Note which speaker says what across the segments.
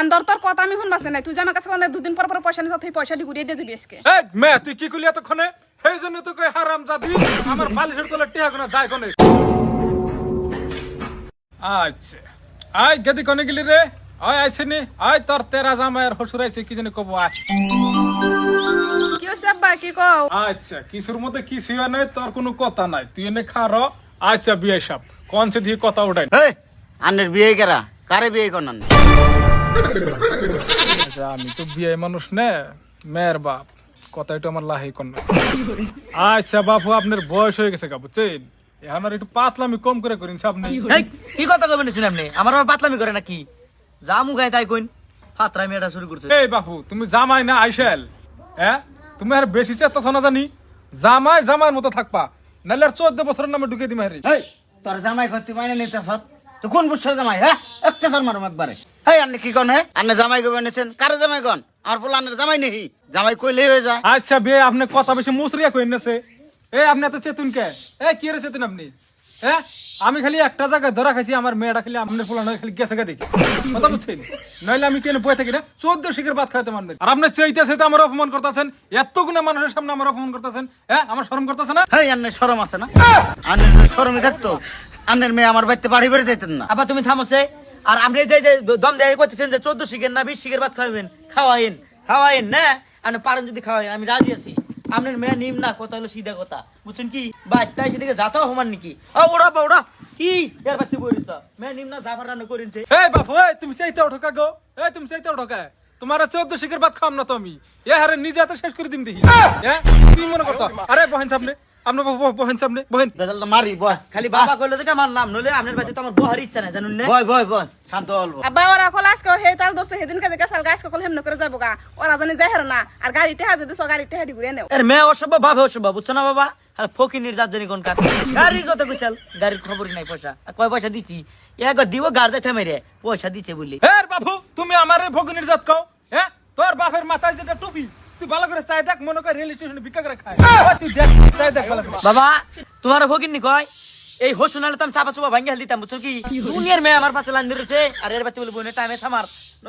Speaker 1: আন্দর তোর কথা আমি শুনবাছে নাই। তুই যে আমার কাছে কোনে দুদিন পর পর পয়সা নিছ তুই পয়সা দি ঘুরিয়ে দিয়ে যাবি আজকে।
Speaker 2: এই মে তুই কি করলি এতক্ষণে? সেই জন্য তো কই হারাম জাদি আমার বালিশের তলে কোনা যায় কোনে? আচ্ছা। আয় গদি কোনে গেলি রে? আয় আইছিনি আয় তোর তেরা জামাইয়ের হসুর আইছে কি জানি কব আয়।
Speaker 1: কি হইছে আব্বা কি কও?
Speaker 2: আচ্ছা কিসুর মধ্যে কি শুয়া নাই তোর কোনো কথা নাই। তুই এনে খা খার আচ্ছা বিয়ে সাপ। কোন সে দিয়ে কথা উঠাই?
Speaker 3: হেই আন্নের বিয়ে কেরা কারে বিয়ে করনান?
Speaker 2: আমি তো বিয়ে মানুষ নে মেয়ের বাপ। কথা একটু আমার লাহি না। আচ্ছা বাপু আপনার বয়স হয়ে গেছে গা বুঝছেন? এখন আর একটু পাতলামি কম করে করিন আপনি
Speaker 4: কি কথা কবেন শুনে আপনি? আমার আবার পাতলামি করে নাকি? যা মুখায় তাই কইন ফাতরামি এটা শুরু করছে।
Speaker 2: এই বাপু তুমি জামাই না আইসেল? হ্যাঁ? তুমি আর বেশি চেষ্টা শোনা জানি? জামাই জামাইয়ের মতো থাকবা। নাহলে আর চোদ্দ বছরের নামে ঢুকে দিমা হারি
Speaker 3: তোর জামাই করতে মাইনে নিতে সৎ তো কোন বুঝছ জামাই হ্যাঁ? একটা সর মারুম একবারে। হেই আন্নে কি কন হ্যাঁ আন্নে জামাই গো এনেছেন কারে জামাই কন? আমার পোলা আন্নের জামাই নেহি জামাই কইলেই হয়ে যায়।
Speaker 2: আচ্ছা বিয়ে আপনি কথা বেশি মুসরিয়া নেছে এ আপনি এত চেতুন কে? এ কি রে চেতুন আপনি? হ্যাঁ আমি খালি একটা জায়গায় ধরা খাইছি আমার মেয়েটা খালি আপনার ফুলানো খালি গেছে গা দেখি। কথা বুঝছেন? নইলে আমি কেন বয়ে থাকি না? চোদ্দ শিখের ভাত খাইতে মানবে আর আপনি চাইতে চাইতে আমার অপমান করতেছেন এত গুণে মানুষের সামনে আমার অপমান করতেছেন হ্যাঁ আমার শরম করতেছে না?
Speaker 3: হেই আন্নের শরম আছে না? আন্নের যদি শরমই থাকতো। আন্নের মেয়ে আমার বাড়িতে বাড়ি বেড়ে যাইতেন না।
Speaker 4: আবার তুমি থামছে আর আমরা যে যে দম দেয় করতেছেন যে চোদ্দ শিখেন না বিশ শিখের ভাত খাওয়াবেন খাওয়াইন খাওয়াইন না? আপনি পারেন যদি খাওয়াইন আমি রাজি আছি। আপনার মেয়ে নিম না কথা হলো সিধা কথা। বুঝছেন কি? বাচ্চাই সেদিকে যাতাও সমান নাকি? ও ওড়া বা ওড়া কি? এর বাচ্চা বলিস মেয়ে নিম না জাফর রান্না করেছে
Speaker 2: এই বাপু এই তুমি চাইতে ওঠো কা গো। এই তুমি চাইতে ওঠো কা। তোমার চোদ্দ শিখের ভাত খাম না তো আমি। এ হারে নিজে হাতে শেষ করে দিম দেখি। হ্যাঁ তুমি মনে করছ? আরে বহেন সামনে। আপনার বহেন সামনে বহেন।
Speaker 3: বেজালটা মারি বয়
Speaker 4: খালি বাবা কইলো দেখে আমার নাম নলে আপনার বাড়িতে তো আমার বহার ইচ্ছা নাই জানুন না।
Speaker 3: বয় বয় বয় শান্ত অল্প
Speaker 1: আব্বা ওরা কল আজকে হে তাল দোস্ত সেদিন কাজে গেছাল গাছ কল হেমন করে যাব গা ওরা জানি না আর গাড়িতে হাজে দিছ গাড়িতে হাডি ঘুরে নেও।
Speaker 4: এর মেয়ে অসভ্য বাবা অসভ্য বুঝছ না বাবা? আর জানি কোন কার গাড়ির কথা কইছাল গাড়ির খবরই নাই পয়সা। কয় পয়সা দিছি? দিব গার যাইতে মেরে পয়সা দিছে বলি।
Speaker 2: বাপু তুমি আমার ভগিনীর জাত কও হ্যাঁ? তোর বাপের মাথায় যেটা টুপি তুই ভালো করে চাই দেখ মনে কর রেল স্টেশনে ভিক্ষা করে খায়। তুই দেখ চাই দেখ ভালো করে।
Speaker 4: বাবা তোমার ফকিনি কয় এই হোসুনালে তো আমি চাপা চুপা ভাঙ্গি দিতাম বুঝছ কি? দুনিয়ার মেয়ে আমার পাশে লাইন ধরেছে আর এর বাতি বলে বোনের টাইমে সামার।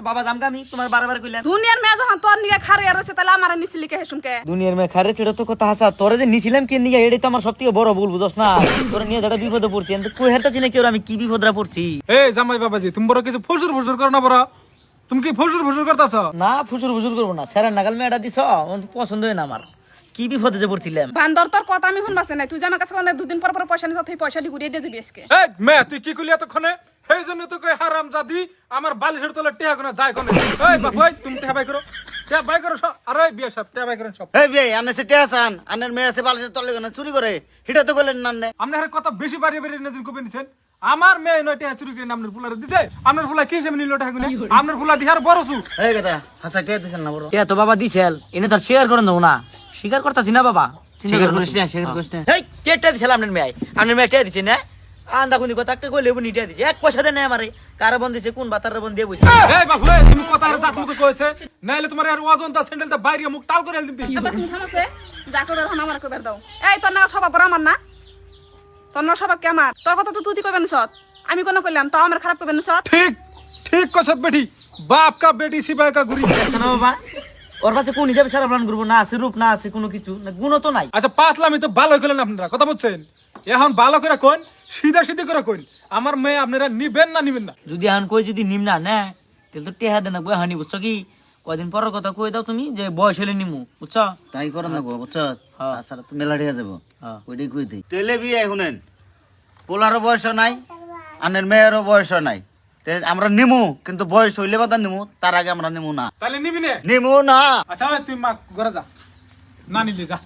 Speaker 4: বাবা জামগামি তোমার বারবার কইলেন
Speaker 1: দুনিয়ার মেয়ে যখন তোর নিয়ে খারে আর তাহলে আমার নিছিলি কে? হেসুমকে
Speaker 4: দুনিয়ার মেয়ে খারে ছেড়ে তো কথা হাসা। তোরে যে নিছিলাম কে নিয়ে এটাই তো আমার সব থেকে বড় ভুল বুঝছ না? তোরে নিয়ে যেটা বিপদে পড়ছি আমি তো কই হারতাছি না কেউ আমি কি বিপদরা পড়ছি?
Speaker 2: এই জামাই বাবাজি তুমি বড় কিছু ফুসুর ফুসুর করো না বড়। তুমি কি ফুসুর ফুসুর করতেছ?
Speaker 4: না ফুসুর ফুসুর করব না। স্যারের নাগাল মেয়েটা দিছ? পছন্দ হয় না আমার। কি বিপদে যে পড়ছিলাম।
Speaker 1: বান্দর তোর কথা আমি শুনবাছে নাই। তুই যে আমার কাছে কোনে দুদিন পর পর পয়সা নিছ তুই পয়সাটি ঘুরিয়ে দিয়ে যাবি আজকে।
Speaker 2: এই মে তুই কি করলি এতক্ষণে? সেই জন্য তো কই হারাম জাদি আমার বালিশের তলে টেহা কোনা যায় কোনে? এই বাপু তুমি টেহা বাই করো। টেহা বাই করো সব আরে বিয়ে সব টেহা বাই করেন সব।
Speaker 3: হেই বিয়ে আন্নে সেটে আসান আন্নের মেয়ে আছে বালিশের তলে কেন চুরি করে হিটা তো না আন্নে
Speaker 2: আপনার কথা বেশি বাড়িয়ে বাড়িয়ে নেজন কপে নিছেন? আমার মেয়ে নয় টেহা চুরি করে আপনার ফুলারে দিছে। আপনার ফুলা কি হিসেবে নিল টেহা গুনে? আপনার ফুলা দিহার বড় সু
Speaker 3: এই কথা হাসা টিয়া দিছেন না বড়।
Speaker 4: এ তো বাবা দিছেল এনে তার শেয়ার করে দেবো না। স্বীকার করতেছি না বাবা।
Speaker 3: স্বীকার করিস না, স্বীকার করিস না।
Speaker 4: এই কেটে দিছিল আপনার মেয়ে আপনার মেয়ে টেয়া দিছে না? আন্দা কোনি কথা কে কই লেবু নিটা দিছে। এক পয়সা দেয় না আমারে। কারা বন দিছে? কোন বাতার বন দিয়ে বইছে?
Speaker 2: এই বাপু তুমি কথা আর জাত মতো কইছে। নাইলে তোমার আর ওজন তা স্যান্ডেল তা বাইরে মুখ টাল করে দিবি
Speaker 1: আব্বা তুমি থামছে যা করবে এখন আমার কইবার দাও। এই তোর না স্বভাব বড় আমার না। তোর না স্বভাব কে আমার? তোর কথা তো তুই কইবেন সত আমি কোন কইলাম তো আমার খারাপ কইবেন সত
Speaker 2: ঠিক ঠিক কছত বেটি। বাপ কা বেটি সিপাই কা গুরি
Speaker 4: আচ্ছা না বাবা ওর কাছে কোন হিসাবে সারা প্ল্যান করব না আছে রূপ না আছে কোনো কিছু না গুণও তো নাই।
Speaker 2: আচ্ছা পাতলামি তো ভালো করলেন আপনারা কথা বলছেন এখন ভালো করে কোন? সিধা সিধি করে কোন আমার মেয়ে আপনারা নিবেন না নিবেন না।
Speaker 4: যদি এখন কই যদি নিম না না তাহলে তো টেহা দেনা বই হানি বুঝছ কি? কয়দিন পরের কথা কই দাও তুমি যে বয়স হলে নিমু বুঝছ?
Speaker 3: তাই করো না গো বুঝছ? তাছাড়া তো মেলা টিয়া যাব
Speaker 4: হ্যাঁ।
Speaker 3: ওইটাই কই দিই। তেলে বিয়ে শুনেন পোলারও বয়স নাই আন্নের মেয়েরও বয়স নাই। তে আমরা নিমু কিন্তু বয়স হইলে বাদা নিমু তার আগে আমরা নিমু না।
Speaker 2: তাহলে নিবি না?
Speaker 3: নিমু না।
Speaker 2: আচ্ছা তুই মা ঘরে যা। না নিলে যা।